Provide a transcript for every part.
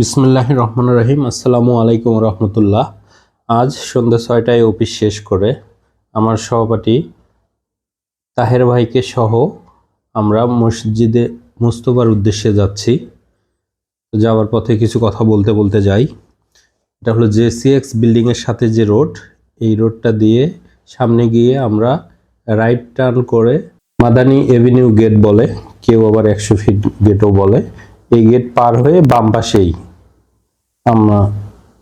বিসমুল্লাহ রহমান রহিম। আসসালামু আলাইকুম রহমতুল্লাহ। আজ সন্ধ্যা ছয়টায় অফিস শেষ করে আমার সহপাঠী তাহের ভাইকে সহ আমরা মসজিদে মুস্তফার উদ্দেশ্যে যাচ্ছি। যাওয়ার পথে কিছু কথা বলতে বলতে যাই। এটা হলো জে সিএক্স বিল্ডিংয়ের সাথে যে রোড, এই রোডটা দিয়ে সামনে গিয়ে আমরা রাইট টার্ন করে মাদানি এভিনিউ গেট বলে, কেউ আবার একশো ফিট গেটও বলে, এই গেট পার হয়ে বাম পাশেই। আমরা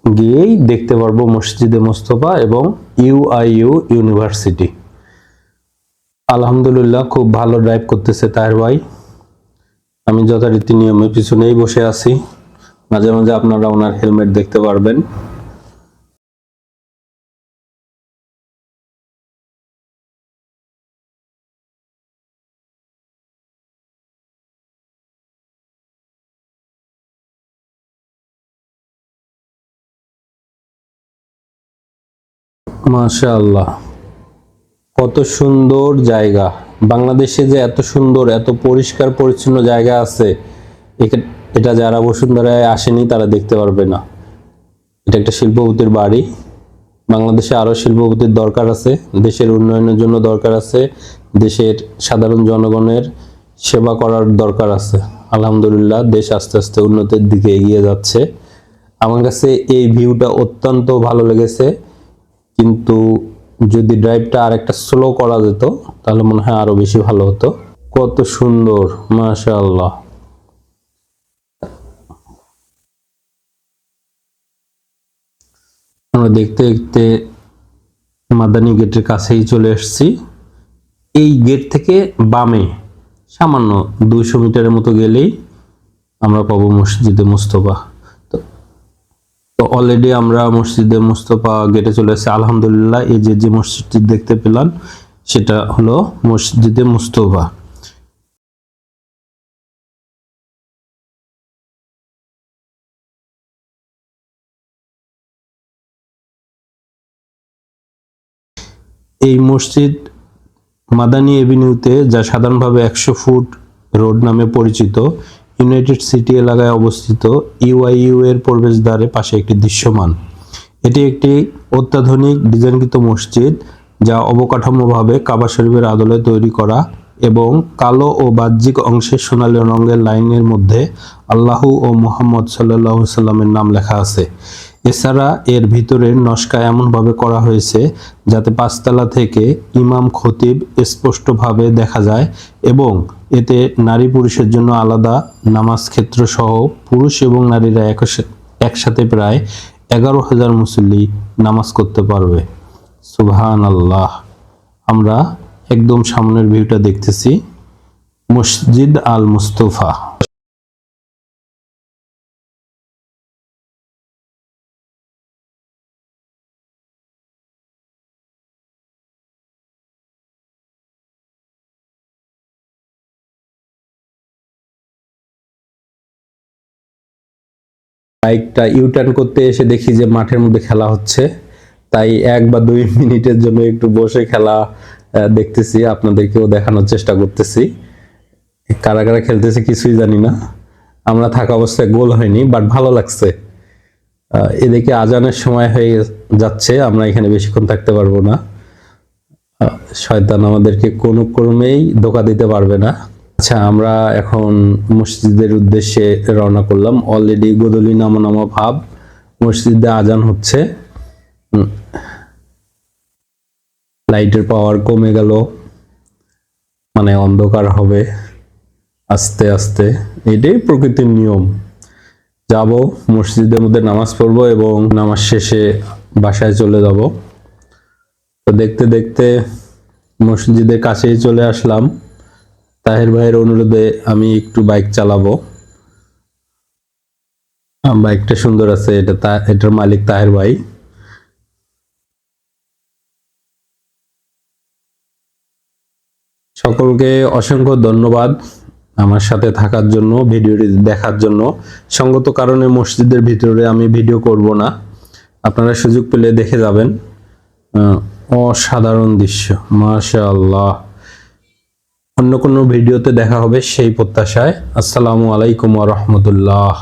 গিয়েই দেখতে পারব মসজিদে মোস্তফা এবং ইউআইইউ ইউনিভার্সিটি। আলহামদুলিল্লাহ খুব ভালো ড্রাইভ করতেছে তাহের ভাই। আমি যথারীতি নিয়মে পিছনেই বসে আছি। মাঝে মাঝে আপনারা ওনার হেলমেট দেখতে পারবেন। মাশাআল্লাহ। কত সুন্দর জায়গা। বাংলাদেশে যে এত সুন্দর, এত পরিষ্কার পরিচ্ছন্ন জায়গা আছে এটা যারা বসুন্ধরায় আসেনি তারা দেখতে পারবে না। এটা একটা শিল্পপতির বাড়ি। বাংলাদেশে আরও শিল্পপতির দরকার আছে। দেশের উন্নয়নের জন্য দরকার আছে। দেশের সাধারণ জনগণের সেবা করার দরকার আছে। আলহামদুলিল্লাহ, দেশ আস্তে আস্তে উন্নতির দিকে এগিয়ে যাচ্ছে। আমার কাছে এই ভিউটা অত্যন্ত ভালো লেগেছে। কিন্তু যদি ড্রাইভটা আর একটা স্লো করা যেত, তাহলে মনে হয় আরও বেশি ভালো হতো। কত সুন্দর, মাশাআল্লাহ। আমরা দেখতে দেখতে মাদানি গেটের কাছেই চলে এসেছি। এই গেট থেকে বামে, সামান্য দুইশো মিটারের মতো গেলেই আমরা পাবো মসজিদে মুস্তফা। তো অলরেডি আমরা মসজিদে মুস্তফা গেটে চলে এসেছি। আলহামদুলিল্লাহ, এই যে যে মসজিদটি দেখতে পেলাম, সেটা হলো মসজিদে মুস্তফা। এই মসজিদ মাদানী এভিনিউতে, যা সাধারণভাবে একশো ফুট রোড নামে পরিচিত ইউনাইটেড সিটি এলাকায় অবস্থিত ইউআইইউ এর প্রবেশদ্বারে পাশে একটি দৃশ্যমান। এটি একটি অত্যাধুনিক ডিজাইনকৃত মসজিদ যা অবকাঠামোভাবে কাবা শরীফের আদলে তৈরি করা এবং কালো ও বাহ্যিক অংশের সোনালী রঙের লাইনের মধ্যে আল্লাহ ও মোহাম্মদ সাল্লাহ সাল্লামের নাম লেখা আছে। এছাড়া এর ভিতরের নস্কা এমনভাবে করা হয়েছে যাতে পাঁচতলা থেকে ইমাম খতিব স্পষ্টভাবে দেখা যায় এবং এতে নারী পুরুষের জন্য আলাদা নামাজ ক্ষেত্র সহ পুরুষ এবং নারীরা একসা- একসাথে প্রায় এগারো হাজার মুসল্লি নামাজ করতে পারবে। সুবহান আল্লাহ আমরা একদম সামনের ভিউটা দেখতেছি। মসজিদ আল মুস্তফা বাইকটা ইউটার্ন করতে এসে দেখি যে মাঠের মধ্যে খেলা হচ্ছে। তাই এক বা দুই মিনিটের জন্য একটু বসে খেলা দেখতেছি, আপনাদেরকেও দেখানোর চেষ্টা করতেছি। কারা কারা খেলতেছে কিছুই জানি না। আমরা থাকা অবস্থায় গোল হয়নি বাট ভালো লাগছে। এদিকে আজানের সময় হয়ে যাচ্ছে, আমরা এখানে বেশিক্ষণ থাকতে পারব না। শয়তান আমাদেরকে কোনো ক্রমেই ধোকা দিতে পারবে না। আচ্ছা আমরা এখন মসজিদের উদ্দেশ্যে রওনা করলাম। অলরেডি গোদলি নামা নামা ভাব, মসজিদে আজান হচ্ছে। লাইটের পাওয়ার কমে গেল। মানে অন্ধকার হবে। আস্তে আস্তে। এটাই প্রকৃতির নিয়ম। যাব, মসজিদের মধ্যে নামাজ পড়ব এবং নামাজ শেষে বাসায় চলে যাব। তো দেখতে দেখতে মসজিদের কাছেই চলে আসলাম। তাহের ভাইয়ের অনুরোধে আমি একটু বাইক চালাবো। বাইকটা সুন্দর আছে, এটা এটার মালিক তাহের ভাই। সকলকে অসংখ্য ধন্যবাদ আমার সাথে থাকার জন্য, ভিডিওটি দেখার জন্য। সঙ্গত কারণে মসজিদের ভিতরে আমি ভিডিও করব না। আপনারা সুযোগ পেলে দেখে যাবেন। অসাধারণ দৃশ্য, মাশাআল্লাহ। অন্য কোনো ভিডিওতে দেখা হবে সেই প্রত্যাশায়। আসসালামু আলাইকুম রহমতুল্লাহ।